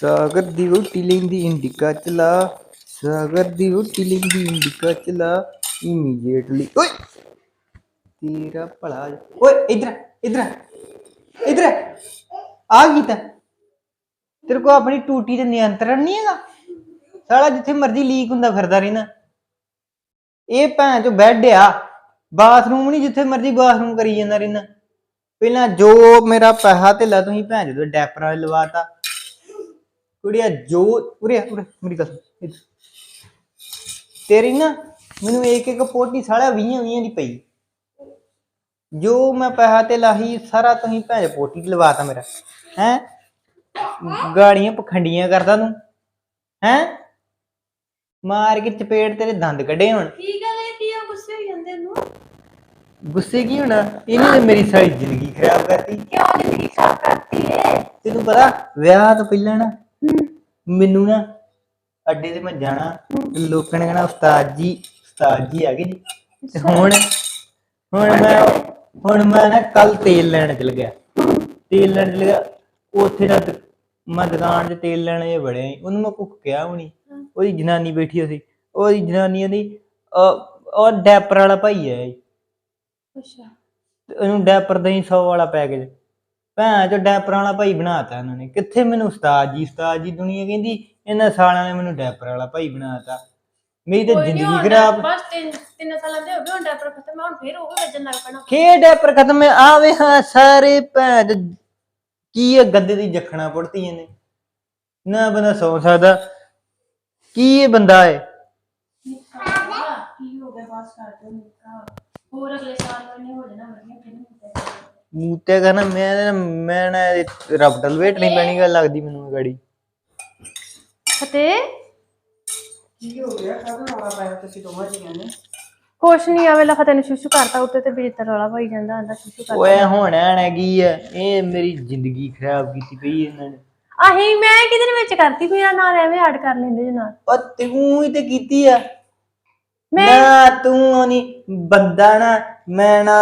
ਸਾਗਰ ਦੀ ਵੋਟੀ ਲੈਂਦੀ ਇੰਡਿਕਾ ਚਲਾ ਸਾਗਰ ਦੀ ਵੋਟੀ ਲੈਂਦੀ ਇੰਡਿਕਾ ਚਲਾ ਇਮੀਡੀਏਟਲੀ ਓਏ! ਤੇਰਾ ਭਲਾ ਓਏ, ਇਧਰ ਇਧਰ ਇਧਰ। ਆ ਗਈ ਤਾਂ? ਤੇਰੇ ਕੋ ਆਪਣੀ ਟੂਟੀ ਤੇ ਨਿਯੰਤਰਣ ਨਹੀਂ ਹੈਗਾ? ਸਾਲਾ ਜਿੱਥੇ ਮਰਜ਼ੀ ਲੀਕ ਹੁੰਦਾ ਫਿਰਦਾ ਰਹਿਣਾ। ਇਹ ਭੈਣ ਚੋ ਬੈੱਡ ਆ। ਬਾਥਰੂਮ ਨਹੀਂ ਜਿੱਥੇ ਮਰਜ਼ੀ ਬਾਥਰੂਮ ਕਰੀ ਜਾਂਦਾ ਰਹਿਣਾ। ਪਹਿਲਾਂ ਜੋ ਮੇਰਾ ਪੈਸਾ ਤੇ ਲਾ ਤੁਸੀਂ ਭੈਣ ਜਦੋਂ ਡੈਪਰ ਵਾਲੇ ਲਵਾਤਾ। ਕੁੜੀਆ ਜੋ ਉਰੇ ਉਰੇ ਮੇਰੀ ਗੱਲ ਸੁਣ। ਤੇਰੀ ਨਾ ਮੈਨੂੰ ਇੱਕ ਇੱਕ ਪੋਟੀ ਸਾਲਾ 20 20 ਦੀ ਪਈ। ਜੋ ਮੈਂ ਪੈਸਾ ਤੇ ਲਾਹੀ ਸਾਰਾ ਤੁਸੀਂ ਭੈਣ ਪੋਟੀ ਲਵਾਤਾ ਮੇਰਾ। ਹੈ? ਗਾੜੀਆਂ ਪਖੰਡੀਆਂ ਕਰਦਾ ਤੂੰ। ਹੈ? ਮਾਰ ਕੇ ਚਪੇੜ ਤੇਰੇ ਦੰਦ ਕੱਢੇ ਹੁਣ। ਕੀ ਗੱਲ ਹੈ ਕੀ ਆ ਗੁੱਸੇ ਹੋ ਜਾਂਦੇ ਨੂੰ ਗੁੱਸੇ ਕੀ ਹੋਣਾ? ਇਹਨੇ ਤੇ ਮੇਰੀ ਸਾਰੀ ਜ਼ਿੰਦਗੀ ਖਰਾਬ ਕਰਤੀ। ਕਿਉਂ ਜ਼ਿੰਦਗੀ ਖਰਾਬ ਕਰਤੀ ਹੈ ਤੈਨੂੰ ਪਤਾ ਵਿਆਹ ਤੋਂ ਪਹਿਲਾਂ ਨਾ ਮੈਨੂੰ ਨਾ ਅੱਡੇ ਤੇ ਮੈਂ ਜਾਣਾ। ਲੋਕਾਂ ਨੇ ਕਹਿਣਾ ਉਸਤਾਦ ਜੀ ਉਸਤਾਦ ਜੀ ਆ ਗਏ ਜੀ। ਤੇ ਹੁਣ ਹੁਣ ਮੈਂ ਹੁਣ ਮੈਂ ਨਾ ਕੱਲ ਤੇਲ ਲੈਣ ਚਲ ਗਿਆ। ਤੇਲ ਲੈਣ ਚਲ ਗਿਆ। ਉੱਥੇ ਨਾ ਦ- ਮੈਂ ਦੁਕਾਨ 'ਚ ਤੇਲ ਲੈਣ ਜੇ ਵੜਿਆ ਸੀ। ਉਹਨੂੰ ਮੈਂ ਕੁੱਕ ਕਿਹਾ ਹੋਣੀ ਉਹਦੀ ਜਨਾਨੀ ਬੈਠੀ ਸੀ ਉਹਦੀ ਜਨਾਨੀ ਦੀ ਉਹ ਡੈਪਰ ਵਾਲਾ ਭਾਈ ਹੈ ਅੱਛਾ। ਤੇ ਉਹਨੂੰ ਡੈਪਰ ਦਹੀਂ 100 ਵਾਲਾ ਪੈਕੇਜ ਭੈਣ ਚੋ ਡੈਪਰ ਵਾਲਾ ਭਾਈ ਬਣਾਤਾ ਇਹਨਾਂ ਨੇ। ਕਿੱਥੇ ਮੈਨੂੰ ਉਸਤਾਦ ਜੀ? ਉਸਤਾਦ ਜੀ ਦੁਨੀਆ ਕਹਿੰਦੀ ਇਹਨਾਂ ਸਾਲਾਂ ਨੇ ਮੈਨੂੰ ਡੈਪਰ ਵਾਲਾ ਭਾਈ ਬਣਾਤਾ। ਮੇਰੀ ਤਾਂ ਕੋਈ ਨੀ, ਜ਼ਿੰਦਗੀ ਹੁਣ ਖਰਾਬ। ਬਸ ਤਿੰਨ ਤਿੰਨ ਸਾਲਾਂ ਦੇ ਹੋ ਗਏ ਹੁਣ ਡਾਕਟਰ ਖਤਮ ਹੈ, ਹੁਣ ਫੇਰ ਉਹ ਵੱਜਣ ਲੱਗ ਪੈਣਾ। ਖੇ ਡੈਪਰ ਖਤਮ ਆਵੇ ਹਾਂ ਸਾਰੇ ਭੈਣ ਚੋ ਕੀ ਇਹ ਗੱਦੇ ਦੀ ਜਖਣਾ ਪੜਤੀਆਂ ਨੇ ਨਾ ਬੰਦਾ ਸੌ ਸਕਦਾ। ਕੀ ਇਹ ਬੰਦਾ ਹੈ ਕੀ ਹੋ ਗਿਆ ਬਸ ਕਰ ਦੋ ਨਿਕਾ। ਹੋਰ ਅਗਲੇ ਸਾਲ ਨੂੰ ਹੋ ਜਾਣਾ ਵਧੀਆ ਨਹੀਂ ਮੂਤੇ ਕਹਿੰਦਾ ਮੈਂ ਮੈਂ ਨਾ ਰਬਟਲ ਵੇਟ ਨਹੀਂ ਪੈਣੀ ਗੱਲ ਲੱਗਦੀ ਮੈਨੂੰ ਇਹ ਗਾੜੀ। ਫਤੇ ਕੀ ਹੋ ਗਿਆ? ਕਾਹਦਾ ਰੌਲਾ ਪਾਇਆ ਤੁਸੀਂ ਦੋਵਾਂ ਜੀਆਂ ਨੇ? ਕੁਛ ਨਹੀਂ ਆਵੇ ਲਾ ਫਤੇ ਨੇ ਸ਼ੁਸ਼ੂ ਕਰਤਾ ਉੱਤੇ ਤੇ ਬੇਤਰ ਵਾਲਾ ਭਾਈ ਜਾਂਦਾ ਆਂਦਾ ਸ਼ੁਸ਼ੂ ਕਰਤਾ। ਓਏ ਹੁਣ ਹੈਗੀ ਆ? ਇਹ ਮੇਰੀ ਜ਼ਿੰਦਗੀ ਖਰਾਬ ਕੀਤੀ ਪਈ ਇਹਨਾਂ ਨੇ। ਆਹੀ ਮੈਂ ਕਿਹਦੇ ਵਿੱਚ ਕਰਤੀ ਮੇਰਾ ਨਾਲ ਐਵੇਂ ਐਡ ਕਰ ਲੈਂਦੇ ਜੇ ਨਾਲ। ਉਹ ਤੂੰ ਹੀ ਤੇ ਕੀਤੀ ਆ। ਨਾ ਤੂੰ ਨਹੀਂ ਬੰਦਾ ਨਾ ਮੈਂ ਨਾ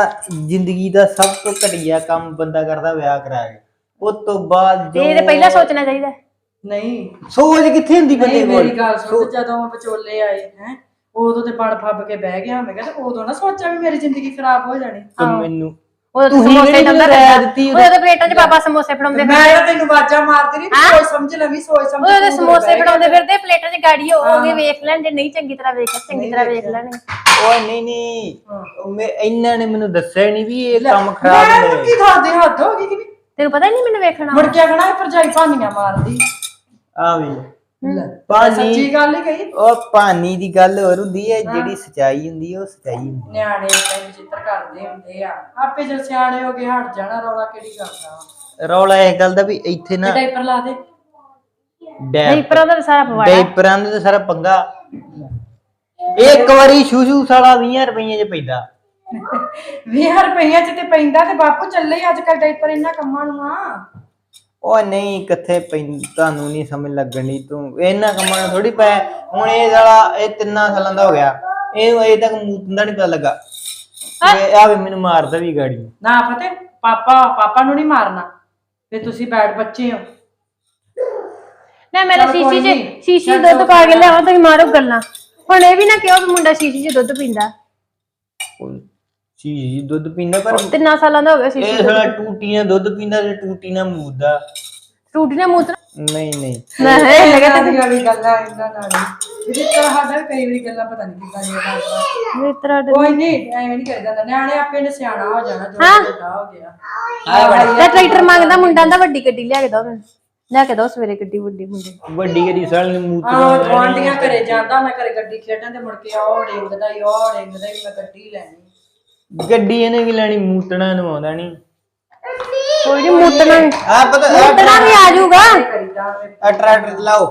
ਜ਼ਿੰਦਗੀ ਦਾ ਸਭ ਤੋਂ ਘਟੀਆ ਕੰਮ ਬੰਦਾ ਕਰਦਾ ਵਿਆਹ ਕਰਾ ਕੇ। ਉਸ ਤੋਂ ਬਾਅਦ ਜੋ ਇਹ ਤੇ ਪਹਿਲਾਂ ਸੋਚਣਾ ਚਾਹੀਦਾ। ਨਹੀਂ ਸੋਚ ਕਿੱਥੇ ਹੁੰਦੀ ਬੰਦੇ ਨਹੀਂ ਕੋਲ? ਮੇਰੀ ਗੱਲ ਸੁਣ ਜਦੋਂ ਵਿਚੋਲੇ ਆਏ ਹੈ ਉਦੋਂ ਤੇ ਪੜ ਫੱਬ ਕੇ ਬਹਿ ਗਿਆ ਮੈਂ ਕਿਹਾ ਤੇ ਉਦੋਂ ਨਾ ਸੋਚਿਆ ਵੀ ਮੇਰੀ ਜ਼ਿੰਦਗੀ ਖਰਾਬ ਹੋ ਜਾਣੀ। ਤੇ ਮੈਨੂੰ ਉਹ ਤੂੰ ਹੀ ਸਮੋਸੇ ਜਿਹੜੀ ਡੰਦਾ ਮੈਨੂੰ ਰਾਇ ਕਰਦਾ ਦਿੱਤੀ ਉਹ ਤੇ ਪਲੇਟਾਂ 'ਚ ਪਾਪਾ ਸਮੋਸੇ ਫੜਾਉਂਦੇ ਮੈਂ ਤਾਂ ਤੈਨੂੰ ਆਵਾਜ਼ਾਂ ਮਾਰਦੀ ਰਹੀ ਤੂੰ ਸੋਚ ਸਮਝ ਲਵੀ ਸੋਚ ਸਮਝ ਉਹ ਤੇ ਤੂੰ ਸਮੋਸੇ ਬਹਿ ਫੜਾਉਂਦੇ ਫਿਰਦੇ ਪਲੇਟਾਂ 'ਚ ਗਾੜੀ ਹੋ ਗਏ ਵੇਖ ਲੈਣ ਜੇ ਨਹੀਂ ਚੰਗੀ ਤਰ੍ਹਾਂ ਵੇਖ ਚੰਗੀ ਤਰ੍ਹਾਂ ਵੇਖ ਲੈਣਗੇ। ਓਏ ਨਹੀਂ ਨਹੀਂ। ਉਹ ਮੈਂ ਇਹਨਾਂ ਨੇ ਮੈਨੂੰ ਦੱਸਿਆ ਨਹੀਂ ਵੀ ਇਹ ਲੈ, ਕੰਮ ਖਰਾਬ ਮੈਂ ਹੋਇਆ ਕੀ ਖਾਦੇ ਹੱਦ ਹੋ ਗਈ ਕਿ ਨਹੀਂ? ਤੈਨੂੰ ਪਤਾ ਹੀ ਨਹੀਂ ਮੈਨੂੰ ਵੇਖਣਾ। ਮੁੜ ਕੇ ਆਖਣਾ ਇਹ ਭਰਜਾਈ ਭਾਨੀਆਂ ਮਾਰਦੀ। ਆ ਵੀ ਪਾਣੀ ਸੱਚੀ ਗੱਲ ਹੀ ਕਹੀ। ਉਹ ਪਾਣੀ ਦੀ ਗੱਲ ਹੋਰ ਹੁੰਦੀ ਹੈ ਜਿਹੜੀ ਸਚਾਈ ਹੁੰਦੀ ਹੈ ਉਹ ਸਚਾਈ ਹੁੰਦੀ ਹੈ। ਨਿਆਣੇ ਇੰਨੇ ਚਿੱਤਰ ਕਰਦੇ ਹੁੰਦੇ ਆ। ਆਪੇ ਜਦ ਸਿਆਣੇ ਹੋ ਗਏ ਹਟ ਜਾਣਾ ਰੌਲਾ ਕਿਹੜੀ ਕਰਦਾ ਵਾ? ਰੌਲਾ ਇਹ ਗੱਲ ਦਾ ਵੀ ਇੱਥੇ ਨਾ ਡਾਈਪਰ ਲਾ ਦੇ। ਡੈਪ ਨਹੀਂ ਪਰ ਉਹਦਾ ਸਾਰਾ ਪਵਾੜਾ। ਡੈਪਰਾਂ ਦਾ ਤਾਂ ਸਾਰਾ ਪੰਗਾ। ਇੱਕ ਵਾਰੀ ਸ਼ੂਸ਼ੂ ਸਾਲਾ 20 ਰੁਪਈਏ ਚ ਪੈਂਦਾ। 20 ਰੁਪਈਆ ਚ ਤੇ ਪੈਂਦਾ ਤੇ ਬਾਪੂ ਚੱਲੇ ਅੱਜ ਕੱਲ ਡਾਈਪਰ ਇੰਨਾ ਕੰਮਾਂ ਨੂੰ ਆ। ਉਹ ਨਹੀਂ ਕਿੱਥੇ ਪੈਂ ਤੁਹਾਨੂੰ ਨਹੀਂ ਸਮਝ ਲੱਗਣੀ ਤੂੰ ਇਹਨਾਂ ਕੰਮਾਂ ਨੂੰ ਥੋੜੀ ਪੈ। ਹੁਣ ਇਹ ਸਾਲਾ ਇਹ ਤਿੰਨਾਂ ਸਾਲਾਂ ਦਾ ਹੋ ਗਿਆ। ਇਹ ਅਜੇ ਤੱਕ ਮੂਤਨ ਦਾ ਨਹੀਂ ਪਤਾ ਲੱਗਾ। ਇਹ ਆ ਵੀ ਮੈਨੂੰ ਮਾਰਦਾ ਵੀ ਗਾੜੀ ਨਾ। ਫਤਿਹ ਪਾਪਾ ਪਾਪਾ ਨੂੰ ਨਹੀਂ ਮਾਰਨਾ ਤੇ ਤੁਸੀਂ ਬੈਡ ਬੱਚੇ ਹੋ। ਨਾ ਮੈਂ ਤਾਂ ਚੱਲ ਕੋਈ ਸ਼ੀਸ਼ੀ 'ਚ। ਸ਼ੀਸ਼ੀ ਦੁੱਧ ਪਾ ਕੇ ਲਿਆਵਾਂ ਤੁਸੀਂ ਮਾਰੋ ਗੱਲਾਂ। ਹੁਣ ਇਹ ਵੀ ਨਾ ਕਿਹਾ ਵੀ ਮੁੰਡਾ ਸ਼ੀਸ਼ੀ 'ਚ ਦੁੱਧ ਪੀਂਦਾ। ਚੀਜ਼ ਦੁੱਧ ਪੀਂਦਾ ਪਰ ਤਿੰਨਾਂ ਸਾਲਾਂ ਦਾ ਹੋ ਗਿਆ ਸ਼ੀਸ਼ੀ ਇਹ ਸਾਲਾ ਟੂਟੀ ਨਾਲ ਦੁੱਧ ਪੀਂਦਾ ਤੇ ਟੂਟੀ ਨਾਲ ਮੂਦਦਾ ਟੂਟੀ ਨੇ ਮੂਤ ਨਹੀਂ ਨਹੀਂ। ਨਹੀਂ ਲੱਗਾ ਇਹਨਾਂ ਦੀਆਂ ਵੀ ਗੱਲਾਂ ਇਹਨਾਂ ਨਾਲ ਹੀ। ਜਿਹਦੀ ਤਰ੍ਹਾਂ ਸਾਡਾ ਕਈ ਵਾਰੀ ਗੱਲਾਂ ਪਤਾ ਨਹੀਂ ਕਿੱਦਾਂ ਦੀਆਂ ਕਰਦਾ। ਮਿੱਤਰਾ ਕੋਈ ਨਹੀਂ ਐਵੇਂ ਨਹੀਂ ਕਰੀਦਾ ਹੁੰਦਾ। ਨਿਆਣੇ ਆਪੇ ਨੇ ਸਿਆਣਾ ਹੋ ਜਾਣਾ ਜੋ ਵੱਡਾ ਹੋ ਗਿਆ। ਤੇ ਟਰੈਕਟਰ ਮੰਗਦਾ ਮੁੰਡਾ ਦਾ ਵੱਡੀ ਗੱਡੀ ਲਿਆ ਕੇ ਦੋ ਮੈਨੂੰ। ਲਿਆ ਕੇ ਦੋ ਸਵੇਰੇ ਗੱਡੀ ਵੱਡੀ ਮੁੰਡੇ। ਵੱਡੀ ਗੱਡੀ ਸਾਲ ਨੂੰ ਮੂਤ ਹਾਂ ਗਵਾਂਡੀਆਂ ਘਰੇ ਜਾਂਦਾ ਮੈਂ ਘਰੇ ਗੱਡੀ ਖੇਡਾਂ ਤੇ ਮੁੜ ਕੇ ਉਹ ਡਿੰਗਦਾ ਹੀ ਉਹ ਡਿੰਗਦਾ ਹੀ ਮੈਂ ਗੱਡੀ ਲੈਣੀ। ਗੱਡੀ ਇਹਨੇ ਵੀ ਲੈਣੀ ਮੂਤਣਾ ਨਵਾਉਂਦਾ ਨਹੀਂ ਕੋਈ ਨਹੀਂ ਮੂਤਣਾ ਆ ਪਤਾ ਮੂਤਣਾ ਵੀ ਆ ਜਾਊਗਾ। ਆ ਟਰੈਕਟਰ ਚਲਾਓ।